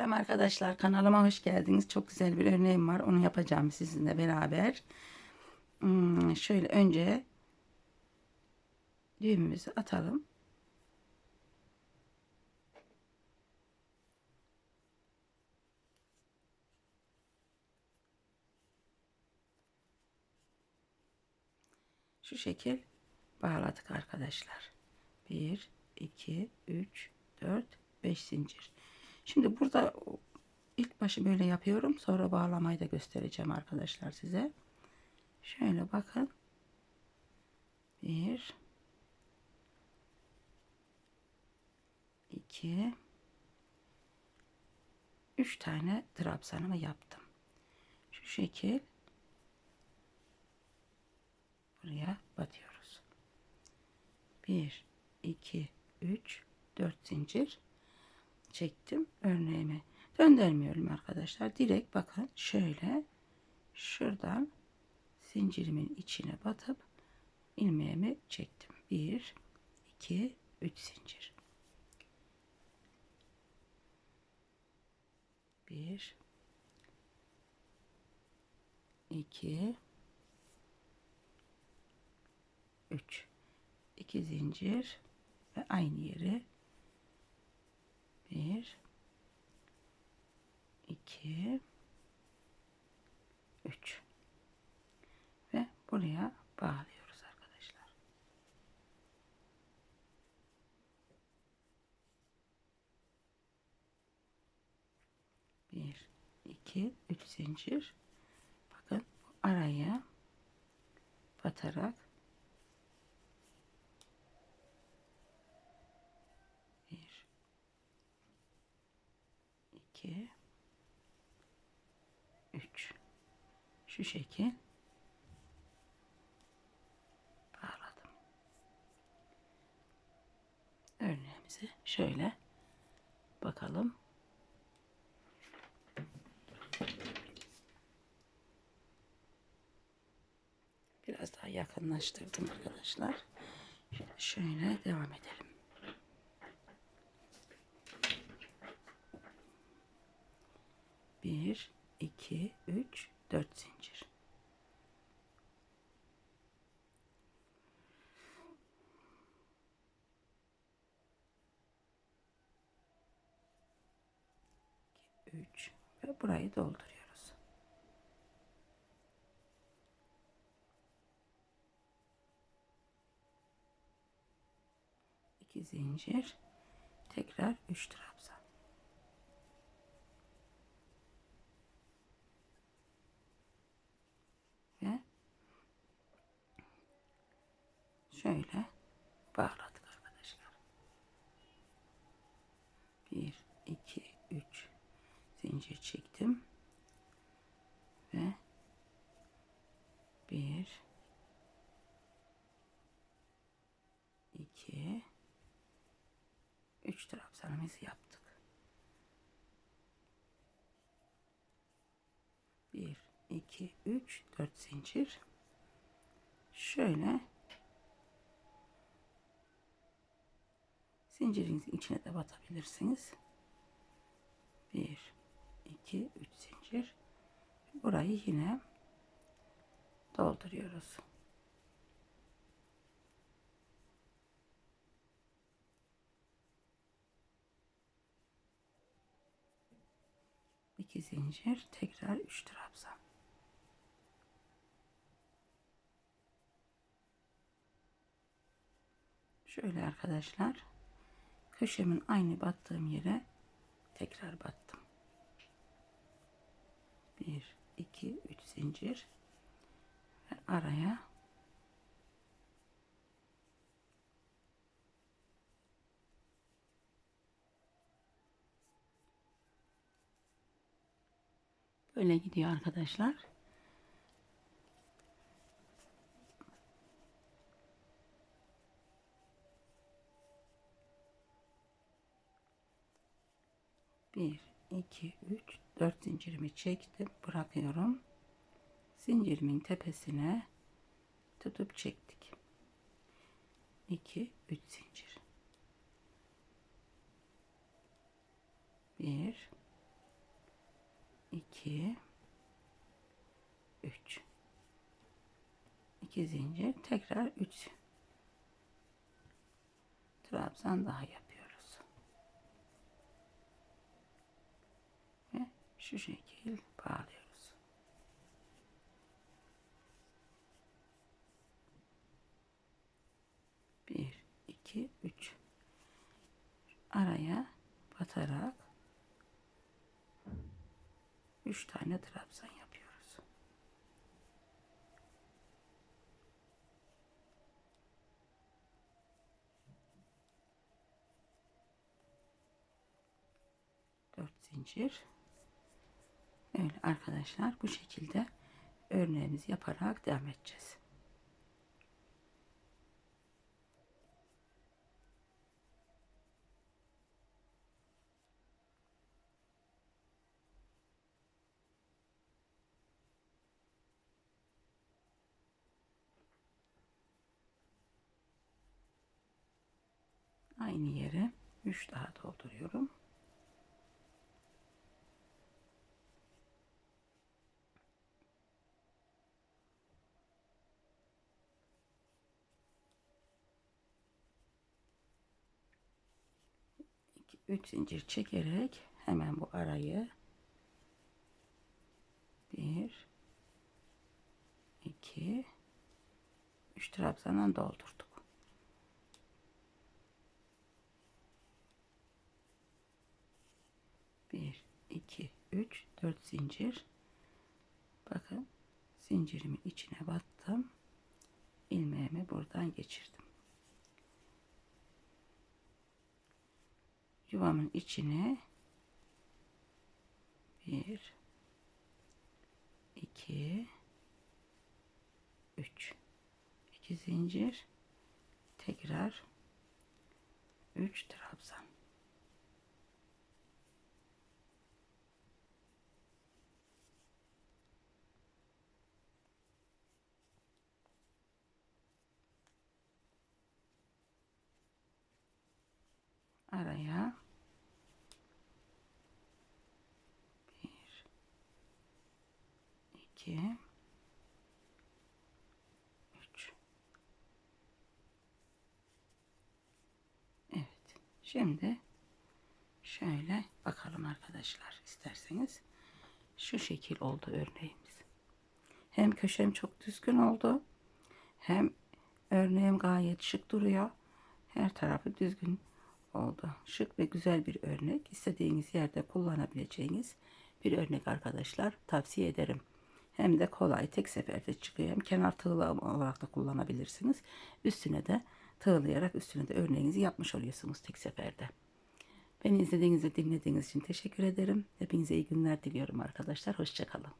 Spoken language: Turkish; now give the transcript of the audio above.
Selam arkadaşlar kanalıma hoş geldiniz. Çok güzel bir örneğim var. Onu yapacağım sizinle beraber. Hmm, şöyle önce düğümümüzü atalım. Şu şekil bağladık arkadaşlar. 1 2 3 4 5 zincir. Şimdi burada ilk başı böyle yapıyorum. Sonra bağlamayı da göstereceğim arkadaşlar size. Şöyle bakın. 1 2 3 tane trabzanımı yaptım. Şu şekil buraya batıyoruz. 1 2 3 4 zincir çektim örneğimi döndürmüyorum arkadaşlar. Direkt bakın şöyle. Şuradan zincirimin içine batıp ilmeğimi çektim. 1 2 3 zincir. 1 2 3 2 zincir ve aynı yere 1 2 3 ve buraya bağlıyoruz arkadaşlar. Bir, iki, üç zincir. Bakın araya batarak bir, iki, üç. Şu şekil bağladım. Örneğimizi şöyle bakalım. Biraz daha yakınlaştırdım arkadaşlar. Şöyle devam edelim. Bir, iki, üç, dört zincir. İki, üç ve burayı dolduruyoruz. İki zincir, tekrar üç trabzan. ve şöyle bağladık arkadaşlar. 1 2 3 zincir çektim ve 1 2 3 trabzanımızı yaptık. 1 2 3 4 zincir şöyle zincirinizin içine de batabilirsiniz. 1 2 3 zincir. Burayı yine dolduruyoruz. İki zincir tekrar 3 trabzan. Şöyle arkadaşlar köşemin aynı battığım yere tekrar battım. 1 2 3 zincir ve araya böyle gidiyor arkadaşlar. Bir, iki, üç, dört zincirimi çektim, bırakıyorum. Zincirimin tepesine tutup çektik. 2 3 zincir. 1 2 3 2 zincir tekrar 3 trabzan daha yapıyoruz. Ve şu şekil bağlıyoruz. Bir, iki, üç. Araya batarak üç tane trabzan yapıyoruz. Dört zincir. Öyle arkadaşlar bu şekilde örneğimizi yaparak devam edeceğiz. Aynı yere 3 daha dolduruyorum. İki, üç zincir çekerek hemen bu arayı bir iki üç trabzandan doldurduk. Bir, iki, üç, dört zincir. Bakın zincirimin içine battım. ilmeğimi buradan geçirdim. Yuvamın içine bir, iki, üç, iki zincir, tekrar üç trabzan. araya 2 3 Evet. Şimdi şöyle bakalım arkadaşlar isterseniz. Şu şekil oldu örneğimiz. Hem köşem çok düzgün oldu. Hem örneğim gayet şık duruyor. Her tarafı düzgün oldu. Şık ve güzel bir örnek. İstediğiniz yerde kullanabileceğiniz bir örnek arkadaşlar. Tavsiye ederim. Hem de kolay tek seferde çıkıyor. Hem kenar tığla olarak da kullanabilirsiniz. Üstüne de tığlayarak üstüne de örneğinizi yapmış oluyorsunuz tek seferde. Beni izlediğiniz ve dinlediğiniz için teşekkür ederim. Hepinize iyi günler diliyorum arkadaşlar. Hoşçakalın.